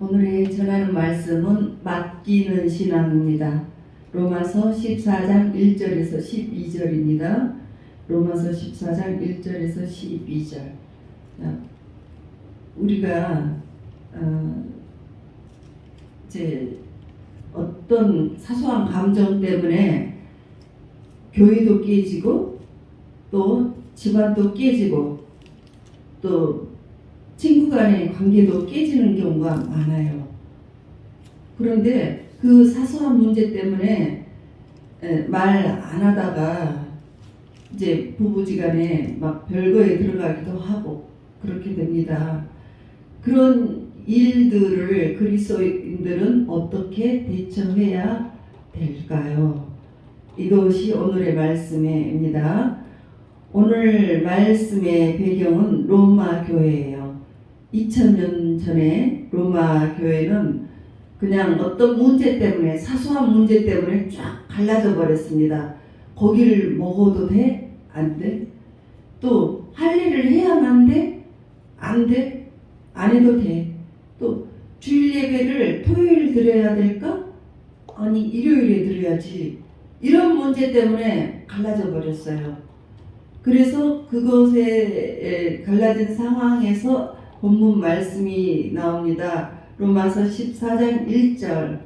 오늘의 전하는 말씀은 맡기는 신앙입니다. 로마서 14장 1절에서 12절입니다. 로마서 14장 1절에서 12절. 우리가 어, 이제 어떤 사소한 감정 때문에 교회도 깨지고 또 집안도 깨지고 또 친구 간의 관계도 깨지는 경우가 많아요. 그런데 그 사소한 문제 때문에 말 안 하다가 이제 부부지간에 막 별거에 들어가기도 하고 그렇게 됩니다. 그런 일들을 그리스도인들은 어떻게 대처해야 될까요? 이것이 오늘의 말씀입니다. 오늘 말씀의 배경은 로마 교회예요. 2000년 전에 로마 교회는 그냥 어떤 문제 때문에 사소한 문제 때문에 쫙 갈라져 버렸습니다. 고기를 먹어도 돼? 안 돼? 또 할 일을 해야만 돼? 안 돼? 안 해도 돼? 또 주일 예배를 토요일 드려야 될까? 아니 일요일에 드려야지. 이런 문제 때문에 갈라져 버렸어요. 그래서 그것에 갈라진 상황에서 본문 말씀이 나옵니다. 로마서 14장 1절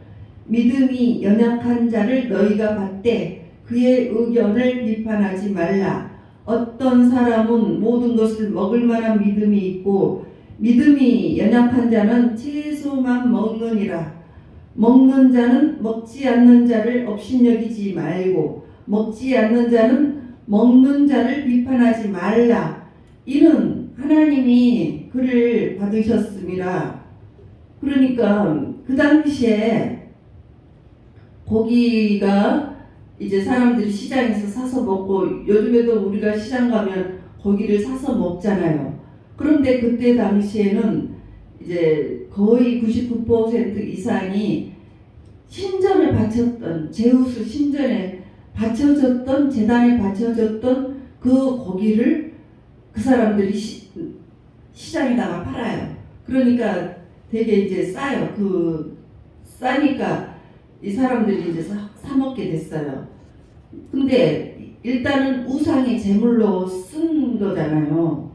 믿음이 연약한 자를 너희가 받되 그의 의견을 비판하지 말라. 어떤 사람은 모든 것을 먹을 만한 믿음이 있고 믿음이 연약한 자는 채소만 먹느니라. 먹는 자는 먹지 않는 자를 업신여기지 말고 먹지 않는 자는 먹는 자를 비판하지 말라. 이는 하나님이 그를 받으셨습니다. 그러니까 그 당시에 고기가 이제 사람들이 시장에서 사서 먹고 요즘에도 우리가 시장 가면 고기를 사서 먹잖아요. 그런데 그때 당시에는 이제 거의 99% 이상이 신전에 바쳤던 제우스 신전에 바쳐졌던 재단에 바쳐졌던 그 고기를 그 사람들이 시, 시장에다가 팔아요. 그러니까 되게 이제 싸요. 그 싸니까 이 사람들이 이제 사, 사 먹게 됐어요. 근데 일단은 우상의 제물로 쓴 거잖아요.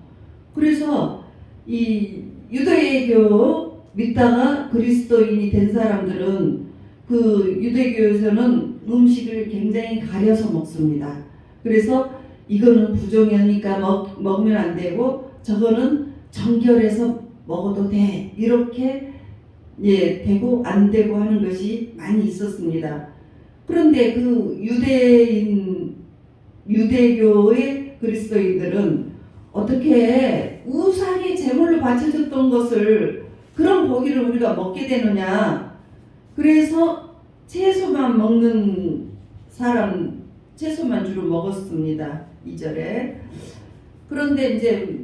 그래서 이 유대교 믿다가 그리스도인이 된 사람들은 그 유대교에서는 음식을 굉장히 가려서 먹습니다. 그래서 이거는 부정이니까 먹, 먹으면 안 되고 저거는 정결해서 먹어도 돼. 이렇게 예, 되고 안 되고 하는 것이 많이 있었습니다. 그런데 그 유대인 유대교의 그리스도인들은 어떻게 우상의 제물로 바쳐졌던 것을 그런 고기를 우리가 먹게 되느냐? 그래서 채소만 먹는 사람 채소만 주로 먹었습니다. 2절에. 그런데 이제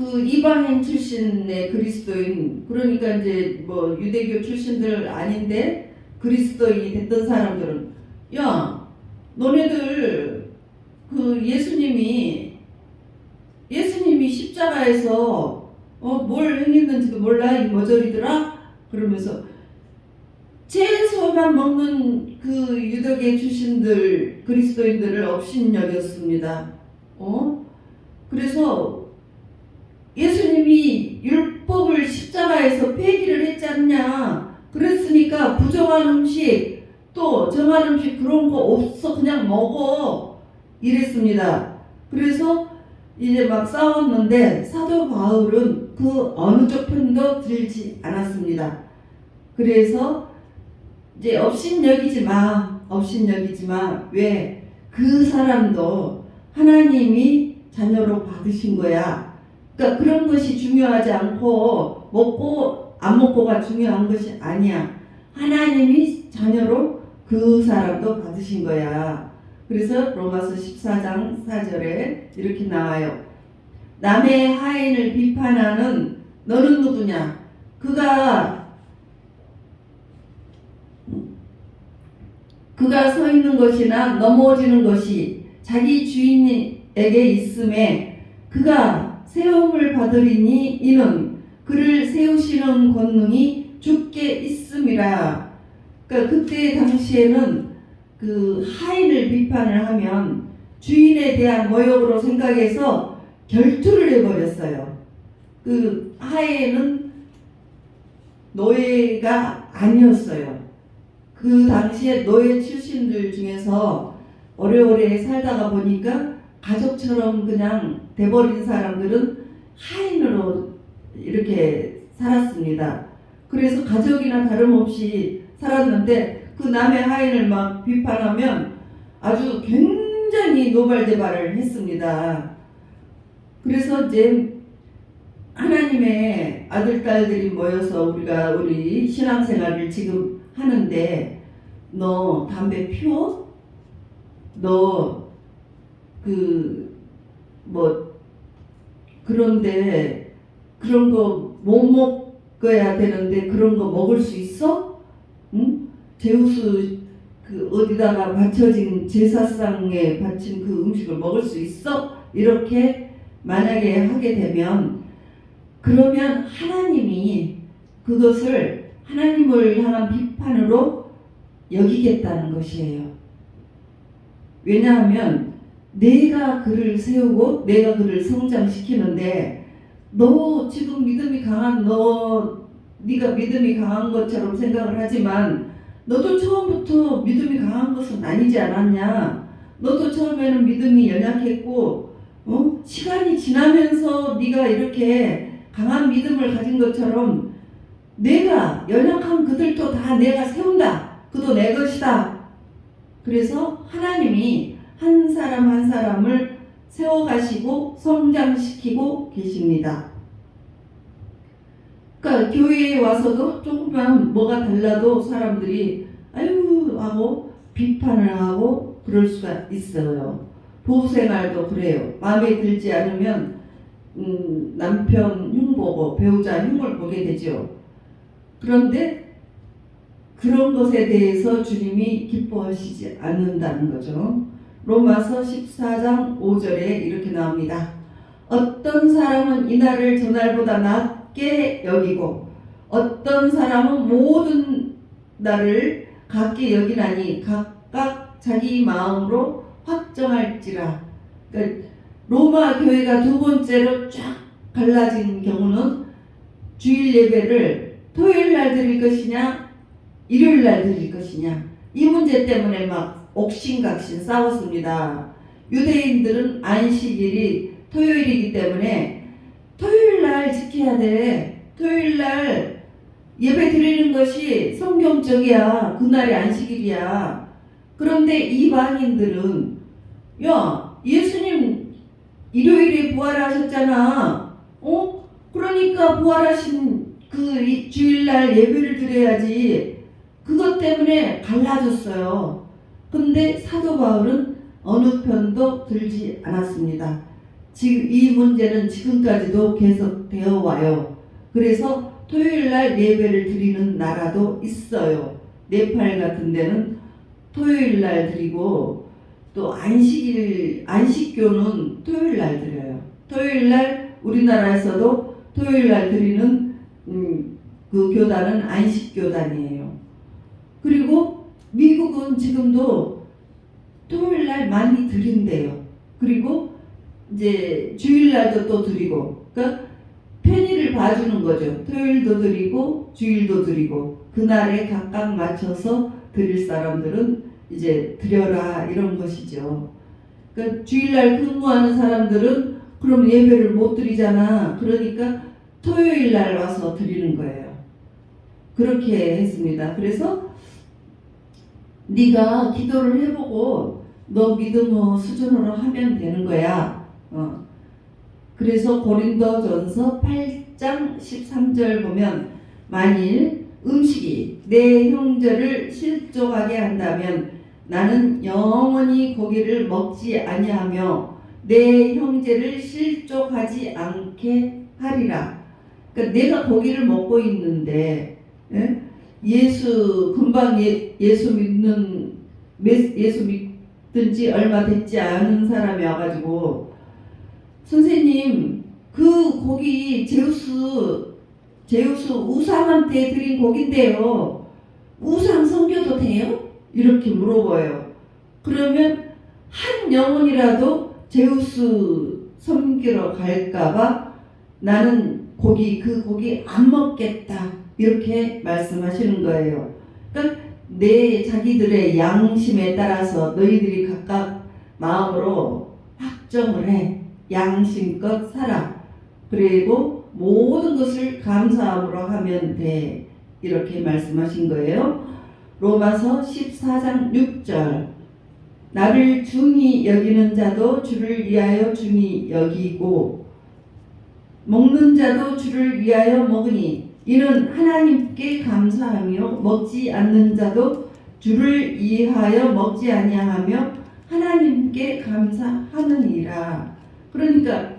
그 이방인 출신의 그리스도인 그러니까 이제 뭐 유대교 출신들 아닌데 그리스도인이 됐던 사람들은 야 너네들 그 예수님이 예수님이 십자가에서 어 뭘 행했는지도 몰라 이 머저리더라 그러면서 채소만 먹는 그 유대계 출신들 그리스도인들을 업신여겼습니다. 어? 그래서 예수님이 율법을 십자가에서 폐기를 했지 않냐. 그랬으니까 부정한 음식 또 정한 음식 그런 거 없어 그냥 먹어 이랬습니다. 그래서 이제 막 싸웠는데 사도 바울은 그 어느 쪽 편도 들지 않았습니다. 그래서 이제 업신 여기지 마, 업신 여기지 마. 왜? 그 사람도 하나님이 자녀로 받으신 거야. 그러니까 그런 것이 중요하지 않고 먹고 안 먹고가 중요한 것이 아니야. 하나님이 자녀로 그 사람도 받으신 거야. 그래서 로마서 14장 4절에 이렇게 나와요. 남의 하인을 비판하는 너는 누구냐? 그가 그가 서 있는 것이나 넘어지는 것이 자기 주인에게 있음에 그가 세움을 받으리니 이는 그를 세우시는 권능이 주께 있음이라. 그러니까 그때 당시에는 그 하인을 비판을 하면 주인에 대한 모욕으로 생각해서 결투를 해버렸어요. 그 하인은 노예가 아니었어요. 그 당시에 노예 출신들 중에서 오래오래 살다가 보니까 가족처럼 그냥 돼버린 사람들은 하인으로 이렇게 살았습니다. 그래서 가족이나 다름없이 살았는데 그 남의 하인을 막 비판하면 아주 굉장히 노발대발을 했습니다. 그래서 이제 하나님의 아들 딸들이 모여서 우리가 우리 신앙생활을 지금 하는데 너 담배 피워? 너 그 뭐 그런데 그런 거 못 먹어야 되는데 그런 거 먹을 수 있어? 응? 제우스 그 어디다가 바쳐진 제사상에 바친 그 음식을 먹을 수 있어? 이렇게 만약에 하게 되면 그러면 하나님이 그것을 하나님을 향한 비판으로 여기겠다는 것이에요. 왜냐하면 내가 그를 세우고 내가 그를 성장시키는데 너 지금 믿음이 강한 너 네가 믿음이 강한 것처럼 생각을 하지만 너도 처음부터 믿음이 강한 것은 아니지 않았냐? 너도 처음에는 믿음이 연약했고 어? 시간이 지나면서 네가 이렇게 강한 믿음을 가진 것처럼 내가 연약한 그들도 다 내가 세운다. 그도 내 것이다. 그래서 하나님이 한 사람 한 사람을 세워가시고 성장시키고 계십니다. 그러니까 교회에 와서도 조금만 뭐가 달라도 사람들이 아유 하고 비판을 하고 그럴 수가 있어요. 부부생활도 그래요. 마음에 들지 않으면 음, 남편 흉 보고 배우자 흉을 보게 되죠. 그런데 그런 것에 대해서 주님이 기뻐하시지 않는다는 거죠. 로마서 14장 5절에 이렇게 나옵니다. 어떤 사람은 이날을 저날보다 낮게 여기고 어떤 사람은 모든 날을 같게 여기나니 각각 자기 마음으로 확정할지라. 그러니까 로마 교회가 두 번째로 쫙 갈라진 경우는 주일 예배를 토요일 날 드릴 것이냐 일요일 날 드릴 것이냐 이 문제 때문에 막 옥신각신 싸웠습니다. 유대인들은 안식일이 토요일이기 때문에 토요일 날 지켜야 돼. 토요일 날 예배 드리는 것이 성경적이야. 그날이 안식일이야. 그런데 이방인들은 야 예수님 일요일에 부활하셨잖아. 어? 그러니까 부활하신 그 이- 주일날 예배를 드려야지. 그것 때문에 갈라졌어요. 근데 사도 바울은 어느 편도 들지 않았습니다. 지금 이 문제는 지금까지도 계속되어 와요. 그래서 토요일 날 예배를 드리는 나라도 있어요. 네팔 같은 데는 토요일 날 드리고 또 안식일 안식교는 토요일 날 드려요. 토요일 날 우리나라에서도 토요일 날 드리는 음, 그 교단은 안식교단이에요. 그리고 미국은 지금도 토요일 날 많이 드린대요. 그리고 이제 주일 날도 또 드리고, 그러니까 편의를 봐주는 거죠. 토요일도 드리고 주일도 드리고 그날에 각각 맞춰서 드릴 사람들은 이제 드려라 이런 것이죠. 그러니까 주일날 근무하는 사람들은 그럼 예배를 못 드리잖아. 그러니까 토요일 날 와서 드리는 거예요. 그렇게 했습니다. 그래서 네가 기도를 해보고 너 믿음의 수준으로 하면 되는 거야. 어. 그래서 고린도전서 8장 13절 보면 만일 음식이 내 형제를 실족하게 한다면 나는 영원히 고기를 먹지 아니하며 내 형제를 실족하지 않게 하리라. 그러니까 내가 고기를 먹고 있는데 예? 예수 금방 예, 예수 믿는 매- 예수 믿든지 얼마 됐지 않은 사람이 와가지고 선생님 그 고기 제우스 제우스 우상한테 드린 곡인데요. 우상 섬겨도 돼요? 이렇게 물어봐요. 그러면 한 영혼이라도 제우스 섬기러 갈까봐 나는 고기 그 고기 안 먹겠다 이렇게 말씀하시는 거예요. 그러니까 내 자기들의 양심에 따라서 너희들이 각각 마음으로 확정을 해 양심껏 살아 그리고 모든 것을 감사함으로 하면 돼 이렇게 말씀하신 거예요. 로마서 14장 6절 나를 중히 여기는 자도 주를 위하여 중히 여기고 먹는 자도 주를 위하여 먹으니 이는 하나님께 감사하며 먹지 않는 자도 주를 위하여 먹지 아니하며 하나님께 감사하느니라. 그러니까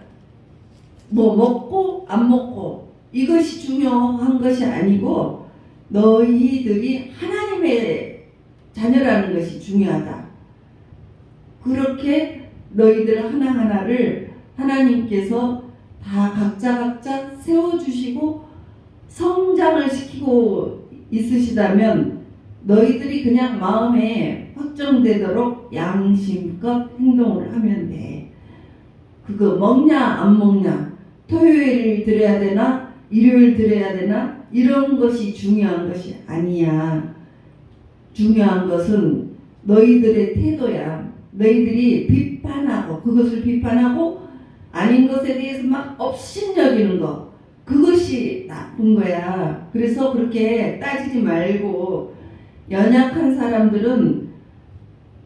뭐 먹고 안 먹고 이것이 중요한 것이 아니고 너희들이 하나님의 자녀라는 것이 중요하다. 그렇게 너희들 하나하나를 하나님께서 다 각자 각자 세워주시고 성장을 시키고 있으시다면 너희들이 그냥 마음에 확정되도록 양심껏 행동을 하면 돼. 그거 먹냐 안 먹냐 토요일 드려야 되나 일요일 드려야 되나 이런 것이 중요한 것이 아니야. 중요한 것은 너희들의 태도야. 너희들이 비판하고 그것을 비판하고 아닌 것에 대해서 막 업신여기는 거 그것이 나쁜 거야. 그래서 그렇게 따지지 말고 연약한 사람들은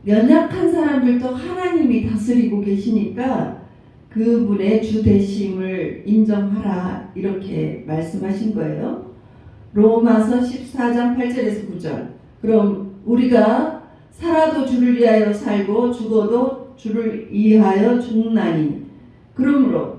연약한 사람들도 하나님이 다스리고 계시니까 그분의 주 되심을 인정하라 이렇게 말씀하신 거예요. 로마서 14장 8절에서 9절. 그럼 우리가 살아도 주를 위하여 살고 죽어도 주를 위하여 죽나니 그러므로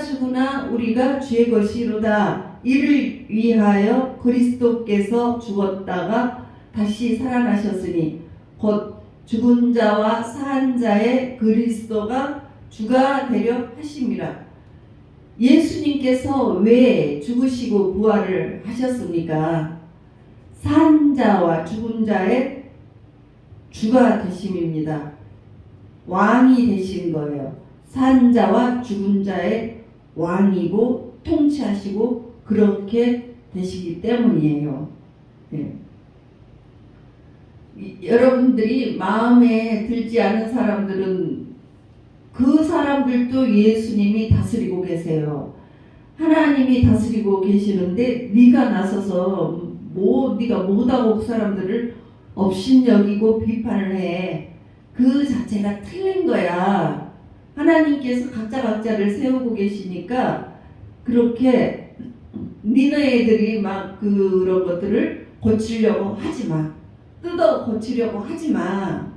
죽으나 우리가 주의 것이로다 이를 위하여 그리스도께서 죽었다가 다시 살아나셨으니 곧 죽은 자와 산 자의 그리스도가 주가 되려 하심이라 예수님께서 왜 죽으시고 부활을 하셨습니까? 산 자와 죽은 자의 주가 되심입니다. 왕이 되신 거예요. 산 자와 죽은 자의 왕이고 통치하시고 그렇게 되시기 때문이에요. 예. 이- 여러분들이 마음에 들지 않은 사람들은 그 사람들도 예수님이 다스리고 계세요. 하나님이 다스리고 계시는데 네가 나서서 뭐 네가 못하고 그 사람들을 업신여기고 비판을 해. 그 자체가 틀린 거야. 하나님께서 각자 각자를 세우고 계시니까 그렇게 니네들이 막 그런 것들을 고치려고 하지 마. 뜯어 고치려고 하지 마.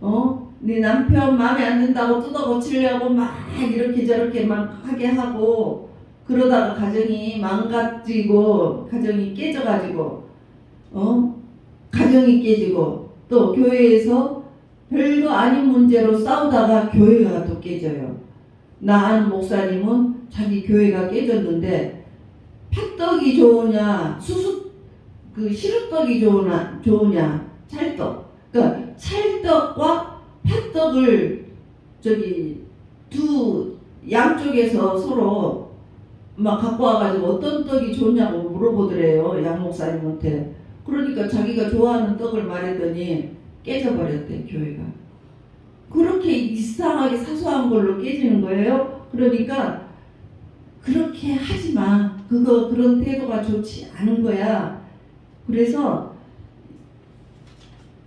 어? 네 남편 마음에 안 든다고 뜯어 고치려고 막 이렇게 저렇게 막 하게 하고 그러다가 가정이 망가지고 가정이 깨져가지고 어? 가정이 깨지고 또 교회에서 별거 아닌 문제로 싸우다가 교회가 또 깨져요. 나 아는 목사님은 자기 교회가 깨졌는데 팥떡이 좋으냐 수수 그 시루떡이 좋으냐 좋으냐 찰떡 그러니까 찰떡과 팥떡을 저기 두 양쪽에서 서로 막 갖고 와가지고 어떤 떡이 좋냐고 물어보더래요 양 목사님한테 그러니까 자기가 좋아하는 떡을 말했더니 깨져버렸대 교회가. 그렇게 이상하게 사소한 걸로 깨지는 거예요? 그러니까 그렇게 하지 마. 그거 그런 태도가 좋지 않은 거야. 그래서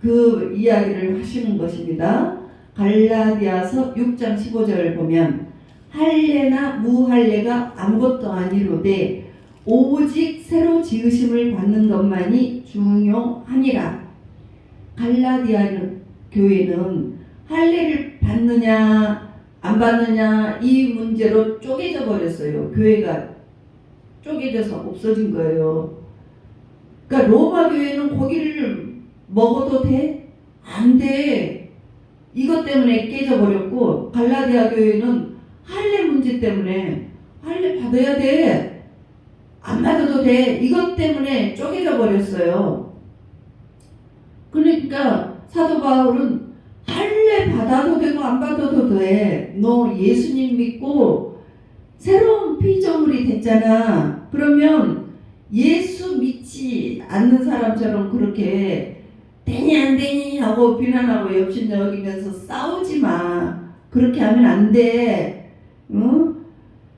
그 이야기를 하시는 것입니다. 갈라디아서 6장 15절을 보면 할례나 무할례가 아무것도 아니로되 오직 새로 지으심을 받는 것만이 중요하니라. 갈라디아 교회는 할례를 받느냐 안 받느냐 이 문제로 쪼개져 버렸어요. 교회가 쪼개져서 없어진 거예요. 그러니까 로마 교회는 고기를 먹어도 돼? 안 돼. 이것 때문에 깨져 버렸고 갈라디아 교회는 할례 문제 때문에 할례 받아야 돼. 받아도 돼. 이것 때문에 쪼개져 버렸어요. 그러니까 사도 바울은 할래 받아도 되고 안 받아도 돼. 너 예수님 믿고 새로운 피조물이 됐잖아. 그러면 예수 믿지 않는 사람처럼 그렇게 되니 안 되니 하고 비난하고 옆신 여기면서 싸우지 마. 그렇게 하면 안 돼. 응?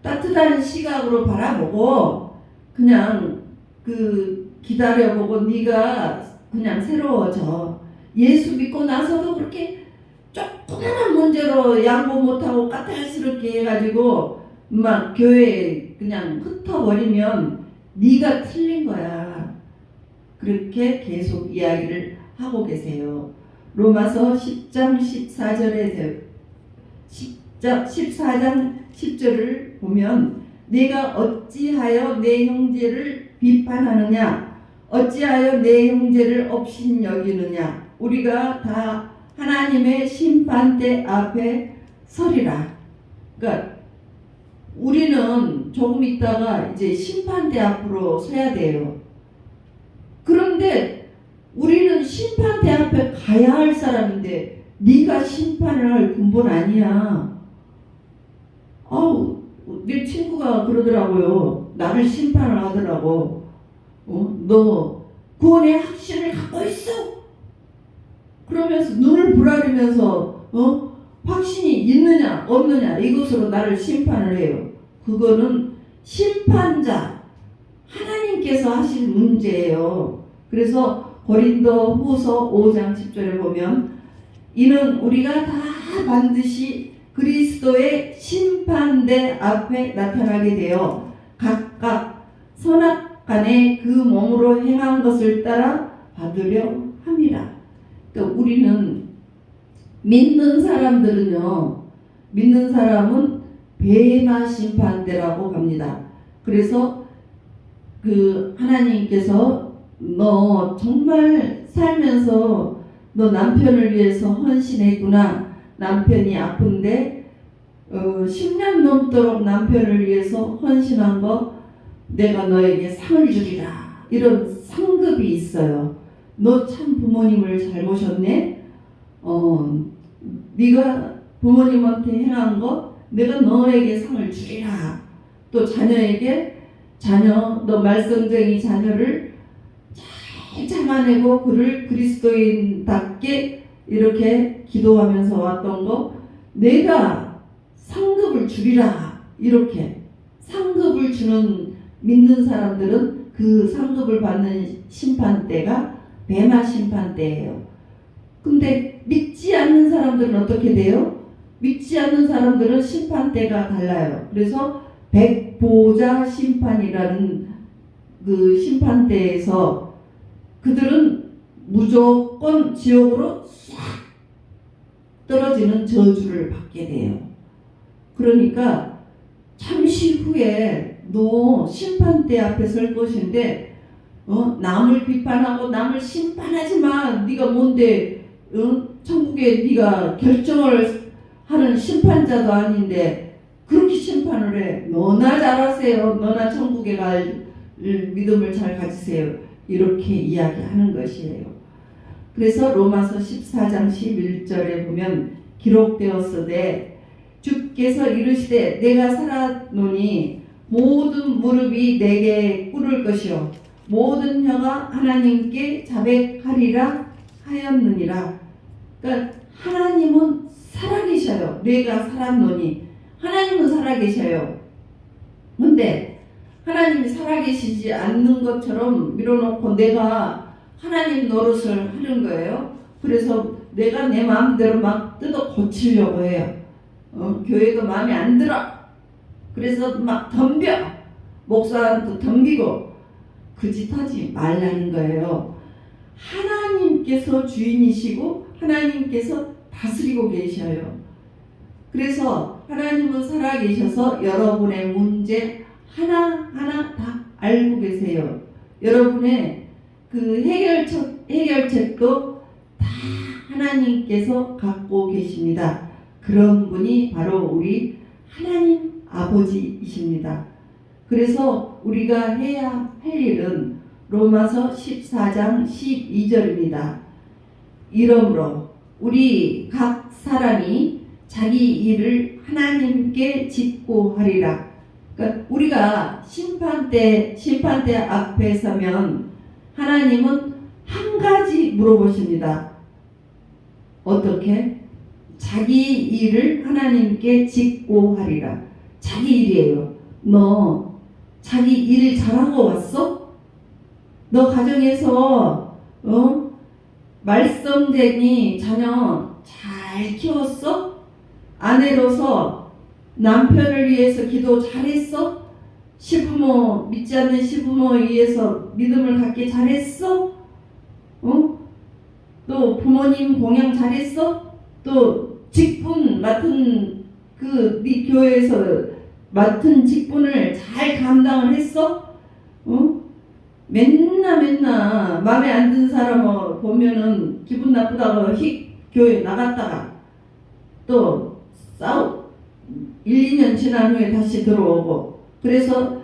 따뜻한 시각으로 바라보고 그냥 그 기다려보고 네가 그냥 새로워져. 예수 믿고 나서도 그렇게 조그마한 문제로 양보 못하고 까탈스럽게 해가지고 막 교회에 그냥 흩어버리면 네가 틀린 거야. 그렇게 계속 이야기를 하고 계세요. 로마서 10장 14절에 10장 14장 10절을 보면 내가 어찌하여 내 형제를 비판하느냐 어찌하여 내 형제를 업신 여기느냐 우리가 다 하나님의 심판대 앞에 서리라. 그러니까 우리는 조금 있다가 이제 심판대 앞으로 서야 돼요. 그런데 우리는 심판대 앞에 가야 할 사람인데 네가 심판을 할 근본 아니야. 아우 내 친구가 그러더라고요. 나를 심판을 하더라고. 어? 너 구원의 확신을 갖고 있어? 그러면서 눈을 부라리면서 어? 확신이 있느냐 없느냐 이것으로 나를 심판을 해요. 그거는 심판자 하나님께서 하실 문제예요. 그래서 고린도 후서 5장 10절에 보면 이는 우리가 다 반드시 그리스도의 심판대 앞에 나타나게 되어 각각 선악 간에 그 몸으로 행한 것을 따라 받으려 함이라. 그러니까 우리는 믿는 사람들은요, 믿는 사람은 배마 심판대라고 합니다. 그래서 그 하나님께서 너 정말 살면서 너 남편을 위해서 헌신했구나. 남편이 아픈데 어, 10년 넘도록 남편을 위해서 헌신한 거 내가 너에게 상을 주리라. 이런 상급이 있어요. 너 참 부모님을 잘 모셨네. 어, 네가 부모님한테 행한 거 내가 너에게 상을 주리라. 또 자녀에게 자녀 너 말썽쟁이 자녀를 잘 참아내고 그를 그리스도인답게 이렇게 기도하면서 왔던 거 내가 상급을 주리라 이렇게 상급을 주는 믿는 사람들은 그 상급을 받는 심판대가 배마 심판대예요. 근데 믿지 않는 사람들은 어떻게 돼요? 믿지 않는 사람들은 심판대가 달라요. 그래서 백보자 심판이라는 그 심판대에서 그들은 무조건 지옥으로 싹 떨어지는 저주를 받게 돼요. 그러니까 잠시 후에 너 심판대 앞에 설 것인데 어? 남을 비판하고 남을 심판하지 마. 네가 뭔데 어? 천국에 네가 결정을 하는 심판자도 아닌데 그렇게 심판을 해. 너나 잘하세요. 너나 천국에 갈 믿음을 잘 가지세요. 이렇게 이야기하는 것이에요. 그래서 로마서 14장 11절에 보면 기록되었으되 주께서 이르시되 내가 살았노니 모든 무릎이 내게 꿇을 것이요 모든 혀가 하나님께 자백하리라 하였느니라. 그러니까 하나님은 살아계셔요. 내가 살았노니 하나님은 살아계셔요. 근데 하나님이 살아계시지 않는 것처럼 밀어놓고 내가 하나님 노릇을 하는 거예요. 그래서 내가 내 마음대로 막 뜯어 고치려고 해요. 어, 교회도 마음에 안 들어. 그래서 막 덤벼. 목사한테 덤비고 그 짓 하지 말라는 거예요. 하나님께서 주인이시고 하나님께서 다스리고 계셔요. 그래서 하나님은 살아계셔서 여러분의 문제 하나하나 다 알고 계세요. 여러분의 그 해결책, 해결책도 다 하나님께서 갖고 계십니다. 그런 분이 바로 우리 하나님 아버지이십니다. 그래서 우리가 해야 할 일은 로마서 14장 12절입니다. 이러므로 우리 각 사람이 자기 일을 하나님께 짓고 하리라. 그러니까 우리가 심판대 심판대 앞에 서면 하나님은 한 가지 물어보십니다. 어떻게? 자기 일을 하나님께 짓고 하리라. 자기 일이에요. 너 자기 일 잘하고 왔어? 너 가정에서 어? 말썽쟁이 자녀 잘 키웠어? 아내로서 남편을 위해서 기도 잘했어? 시부모 믿지 않는 시부모 위해서 믿음을 갖게 잘했어? 어? 또 부모님 공양 잘했어? 또 직분 맡은 그 네 교회에서 맡은 직분을 잘 감당을 했어? 어? 맨날 맨날 마음에 안 드는 사람 보면은 기분 나쁘다고 휙 교회 나갔다가 또 싸우 1, 2년 지난 후에 다시 들어오고 그래서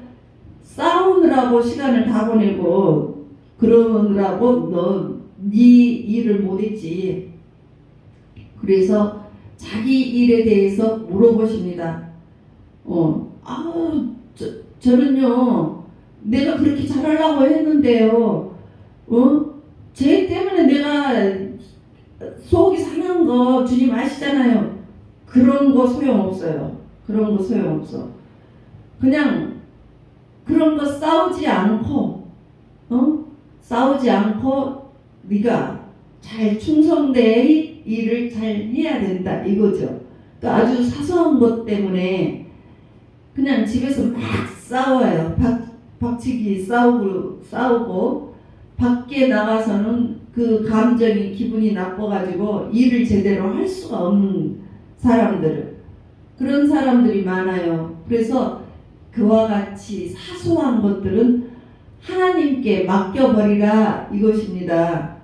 싸우느라고 시간을 다 보내고 그러느라고 너 네 일을 못했지 그래서 자기 일에 대해서 물어보십니다 어, 아우 저, 저는요 내가 그렇게 잘하려고 했는데요 어? 쟤 때문에 내가 속이 상한 거 주님 아시잖아요 그런 거 소용없어요. 그런 거 소용없어. 그냥 그런 거 싸우지 않고 어? 싸우지 않고 네가 잘 충성되이 일을 잘 해야 된다 이거죠. 또 아주 사소한 것 때문에 그냥 집에서 막 싸워요. 박, 박치기 싸우고 싸우고 밖에 나가서는 그 감정이 기분이 나빠가지고 일을 제대로 할 수가 없는 사람들 그런 사람들이 많아요. 그래서 그와 같이 사소한 것들은 하나님께 맡겨버리라 이것입니다.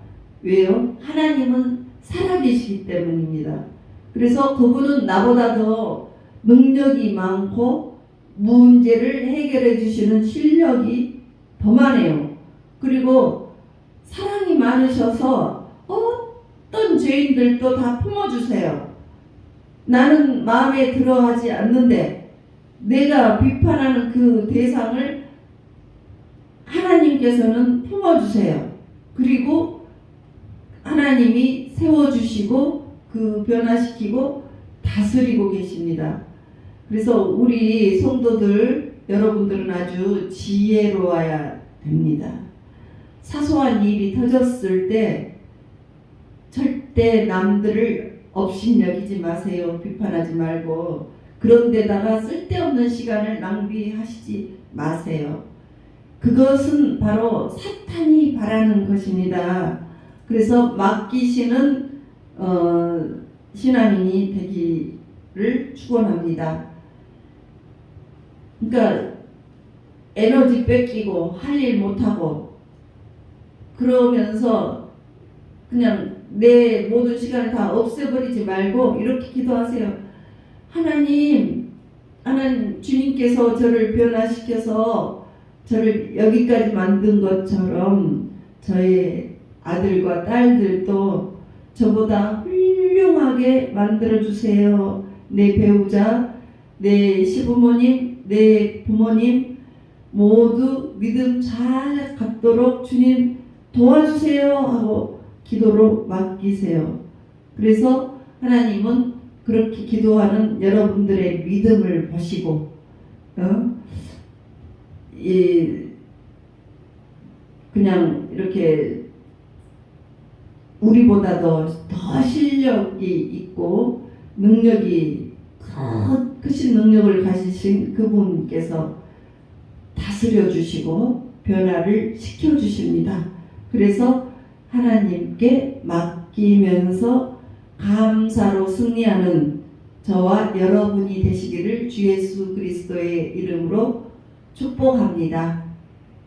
왜요? 하나님은 살아계시기 때문입니다. 그래서 그분은 나보다 더 능력이 많고 문제를 해결해 주시는 실력이 더 많아요. 그리고 사랑이 많으셔서 어떤 죄인들도 다 품어주세요. 나는 마음에 들어하지 않는데 내가 비판하는 그 대상을 하나님께서는 품어주세요. 그리고 하나님이 세워주시고 그 변화시키고 다스리고 계십니다. 그래서 우리 성도들 여러분들은 아주 지혜로워야 됩니다. 사소한 일이 터졌을 때 절대 남들을 업신여기지 마세요. 비판하지 말고 그런 데다가 쓸데없는 시간을 낭비하시지 마세요. 그것은 바로 사탄이 바라는 것입니다. 그래서 맡기시는 어, 신앙인이 되기를 축원합니다. 그러니까 에너지 뺏기고 할 일 못하고 그러면서 그냥 내 모든 시간을 다 없애버리지 말고 이렇게 기도하세요. 하나님, 하나님 주님께서 저를 변화시켜서 저를 여기까지 만든 것처럼 저의 아들과 딸들도 저보다 훌륭하게 만들어 주세요. 내 배우자, 내 시부모님, 내 부모님 모두 믿음 잘 갖도록 주님 도와주세요 하고 기도로 맡기세요. 그래서 하나님은 그렇게 기도하는 여러분들의 믿음을 보시고 어? 이 그냥 이렇게 우리보다 더, 더 실력이 있고 능력이 큰, 크신 능력을 가지신 그분께서 다스려 주시고 변화를 시켜 주십니다. 그래서 하나님께 맡기면서 감사로 승리하는 저와 여러분이 되시기를 주 예수 그리스도의 이름으로 축복합니다.